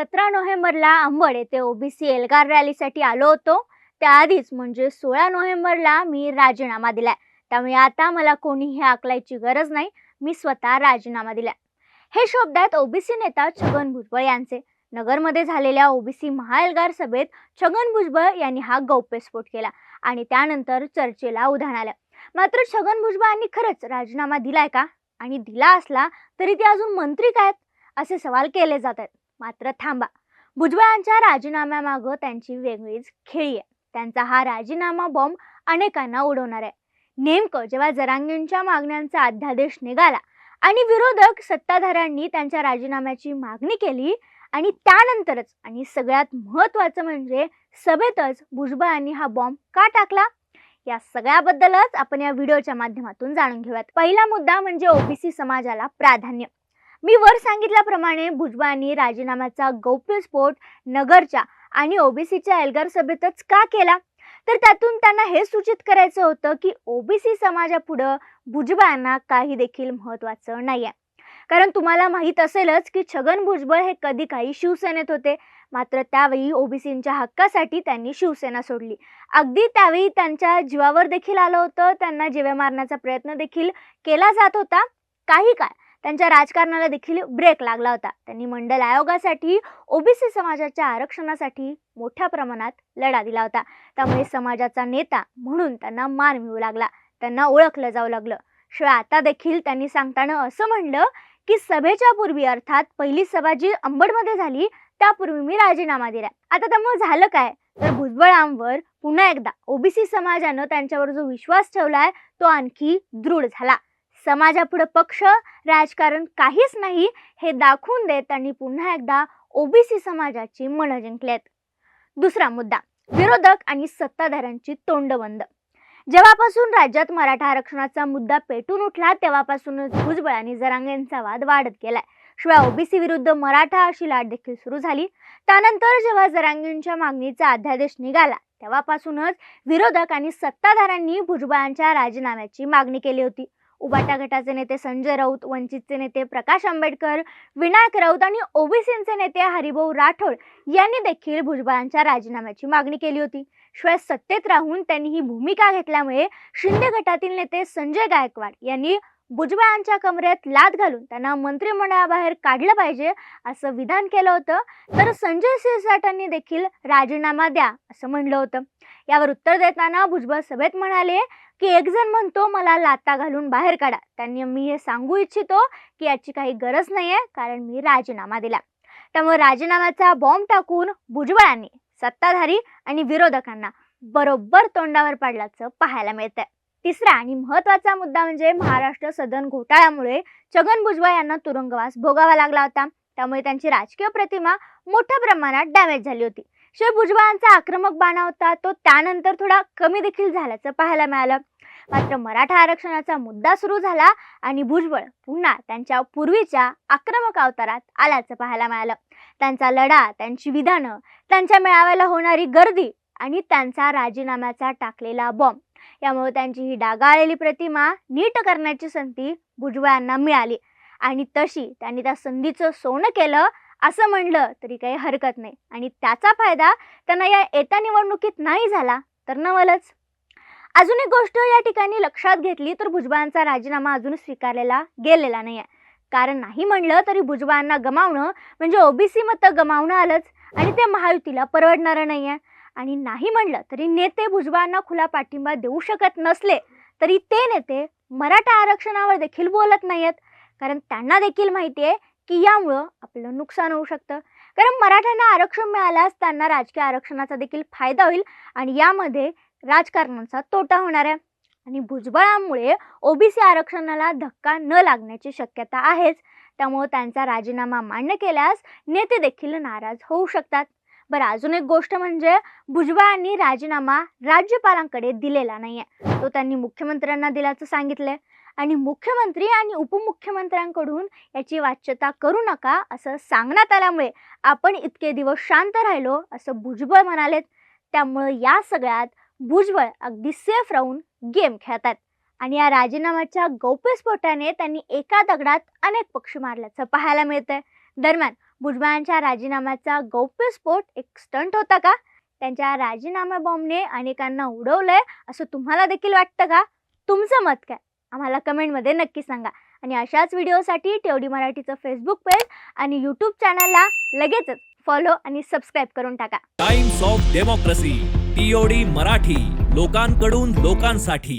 सतरा नोव्हेंबरला अंबड येथे ओबीसी एल्गार रॅलीसाठी आलो होतो. त्याआधीच म्हणजे सोळा नोव्हेंबरला मी राजीनामा दिलाय. त्यामुळे आता मला कोणीही आकलायची गरज नाही. मी स्वतः राजीनामा दिलाय. हे शब्द आहेत ओबीसी नेता छगन भुजबळ यांचे. नगरमध्ये झालेल्या ओबीसी महाएल्गार सभेत छगन भुजबळ यांनी हा गौप्यस्फोट केला आणि त्यानंतर चर्चेला उधाण आलं. मात्र छगन भुजबळ यांनी खरंच राजीनामा दिलाय का? आणि दिला असला तरी ते अजून मंत्री काय असे सवाल केले जात आहेत. मात्र थांबा. भुजबळांच्या राजीनाम्यामागं त्यांची वेगळीच खेळी आहे. त्यांचा हा राजीनामा बॉम्ब अनेकांना उडवणार आहे. नेमकं जेव्हा जरांगेंच्या मागण्यांचा अध्यादेश निघाला आणि विरोधक सत्ताधाऱ्यांनी त्यांच्या राजीनाम्याची मागणी केली आणि त्यानंतरच आणि सगळ्यात महत्त्वाचं म्हणजे सभेतच भुजबळांनी हा बॉम्ब का टाकला? या सगळ्याबद्दलच आपण या व्हिडिओच्या माध्यमातून जाणून घेऊयात. पहिला मुद्दा म्हणजे ओबीसी समाजाला प्राधान्य. मी वर सांगितल्याप्रमाणे भुजबळांनी राजीनाम्याचा गौप्यस्फोट नगरच्या आणि ओबीसीच्या एल्गार सभेतच का केला? तर त्यातून त्यांना हे सूचित करायचं होतं की ओबीसी समाजापुढं भुजबळांना काही देखील महत्वाचं नाही आहे कारण तुम्हाला माहीत असेलच की छगन भुजबळ हे कधी काही शिवसेनेत होते. मात्र त्यावेळी ओबीसींच्या हक्कासाठी त्यांनी शिवसेना सोडली. अगदी त्यावेळी त्यांच्या जीवावर देखील आलं होतं. त्यांना जीवे मारण्याचा प्रयत्न देखील केला जात होता. काही काळ त्यांच्या राजकारणाला देखील ब्रेक लागला होता. त्यांनी मंडल आयोगासाठी ओबीसी समाजाच्या आरक्षणासाठी मोठ्या प्रमाणात लढा दिला होता. त्यामुळे समाजाचा नेता म्हणून त्यांना मान मिळू लागला. त्यांना ओळखलं जाऊ लागलं. शिवाय आता देखील त्यांनी सांगताना असं म्हणलं की सभेच्या पूर्वी अर्थात पहिली सभा जी अंबडमध्ये झाली त्यापूर्वी मी राजीनामा दिला आता त्यामुळे झालं काय? तर भुजबळांवर पुन्हा एकदा ओबीसी समाजानं त्यांच्यावर जो विश्वास ठेवलाय तो आणखी दृढ झाला. समाजापुढे पक्ष राजकारण काहीच नाही हे दाखवून देत त्यांनी पुन्हा एकदा ओबीसी समाजाची मनं जिंकलेत. दुसरा मुद्दा विरोधक आणि सत्ताधाऱ्यांची तोंडबंद. जेव्हापासून राज्यात मराठा आरक्षणाचा मुद्दा पेटून उठला तेव्हापासूनच भुजबळ आणि जरांगेंचा वाद वाढत गेलाय. शिवाय ओबीसी विरुद्ध मराठा अशी लाट देखील सुरू झाली. त्यानंतर जेव्हा जरांगेंच्या मागणीचा अध्यादेश निघाला तेव्हापासूनच विरोधक आणि सत्ताधाऱ्यांनी भुजबळांच्या राजीनाम्याची मागणी केली होती. उबाटा गटाचे नेते संजय राऊत वंचितचे नेते प्रकाश आंबेडकर विनायक राऊत आणि ओबीसीचे नेते हरिभाऊ राठोड यांनी देखील भुजबळांच्या राजीनाम्याची मागणी केली होती. शिवाय सत्तेत राहून त्यांनी ही भूमिका घेतल्यामुळे शिंदे गटातील नेते संजय गायकवाड यांनी भुजबळांच्या कमरेत लाद घालून त्यांना मंत्रिमंडळाबाहेर काढलं पाहिजे असं विधान केलं होतं. तर संजय सिरसाटांनी देखील राजीनामा द्या असं म्हणलं होतं. यावर उत्तर देताना भुजबळ सभेत म्हणाले की एक जण म्हणतो मला लाता घालून बाहेर काढा. त्यांनी मी हे सांगू इच्छितो की याची काही गरज नाही आहे कारण मी राजीनामा दिला. त्यामुळे राजीनाम्याचा बॉम्ब टाकून भुजबळांनी सत्ताधारी आणि विरोधकांना बरोबर तोंडावर पाडल्याचं पाहायला मिळतंय. तिसरा आणि महत्त्वाचा मुद्दा म्हणजे महाराष्ट्र सदन घोटाळ्यामुळे छगन भुजबळ यांना तुरुंगवास भोगावा लागला होता. त्यामुळे त्यांची राजकीय प्रतिमा मोठ्या प्रमाणात डॅमेज झाली होती. शिवाय भुजबळांचा आक्रमक बाणा होता. तो त्यानंतर थोडा कमी देखील झाल्याचं पाहायला मिळालं. मात्र मराठा आरक्षणाचा मुद्दा सुरू झाला आणि भुजबळ पुन्हा त्यांच्या पूर्वीच्या आक्रमक अवतारात आल्याचं पाहायला मिळालं. त्यांचा लढा त्यांची विधानं त्यांच्या मेळाव्याला होणारी गर्दी आणि त्यांचा राजीनाम्याचा टाकलेला बॉम्ब यामुळे त्यांची ही डागाळलेली प्रतिमा नीट करण्याची संधी भुजबळांना मिळाली. आणि तशी त्यांनी त्या संधीचं सोनं केलं असं म्हणलं तरी काही हरकत नाही. आणि त्याचा फायदा त्यांना या येत्या निवडणुकीत नाही झाला तर नवलच. अजून एक गोष्ट या ठिकाणी लक्षात घेतली तर भुजबळांचा राजीनामा अजून स्वीकारलेला गेलेला नाही आहे कारण नाही म्हणलं तरी भुजबळांना गमावणं म्हणजे ओबीसी मतं गमावणं आलंच आणि ते महायुतीला परवडणारं नाही आहे आणि नाही म्हणलं तरी नेते भुजबळांना खुला पाठिंबा देऊ शकत नसले तरी ते नेते मराठा आरक्षणावर देखील बोलत नाही आहेत कारण त्यांना देखील माहिती आहे की यामुळं आपलं नुकसान होऊ शकतं. कारण मराठ्यांना आरक्षण मिळाल्यास त्यांना राजकीय आरक्षणाचा देखील फायदा होईल आणि यामध्ये राजकारणाचा तोटा होणार आहे. आणि भुजबळांमुळे ओबीसी आरक्षणाला धक्का न लागण्याची शक्यता आहेच. त्यामुळे त्यांचा राजीनामा मान्य केल्यास नेते देखील नाराज होऊ शकतात. बरं अजून एक गोष्ट म्हणजे भुजबळ यांनी राजीनामा राज्यपालांकडे दिलेला नाहीये. तो त्यांनी मुख्यमंत्र्यांना दिल्याचं सांगितलंय. आणि मुख्यमंत्री आणि उपमुख्यमंत्र्यांकडून याची वाच्यता करू नका असं सांगण्यात आल्यामुळे आपण इतके दिवस शांत राहिलो असं भुजबळ म्हणालेत. त्यामुळं या सगळ्यात भुजबळ अगदी सेफ राहून गेम खेळतात आणि या राजीनाम्याच्या गौप्यस्फोटाने त्यांनी एका दगडात अनेक पक्षी मारल्याचं पाहायला मिळतंय. दरम्यान भुजबळांच्या राजीनाम्याचा गौप्यस्फोट एक स्टंट होता का? त्यांच्या राजीनामा बॉम्बने अनेकांना उडवलंय असं तुम्हाला देखील वाटतं का? तुमचं मत काय? आम्हाला कमेंटमध्ये नक्की सांगा. आणि अशाच व्हिडिओसाठी टेवडी मराठीचं फेसबुक पेज आणि यूट्यूब चॅनलला लगेचच फॉलो आणि सबस्क्राईब करून टाका. Times of Democracy TOD Marathi लोकांकडून लोकांसाठी.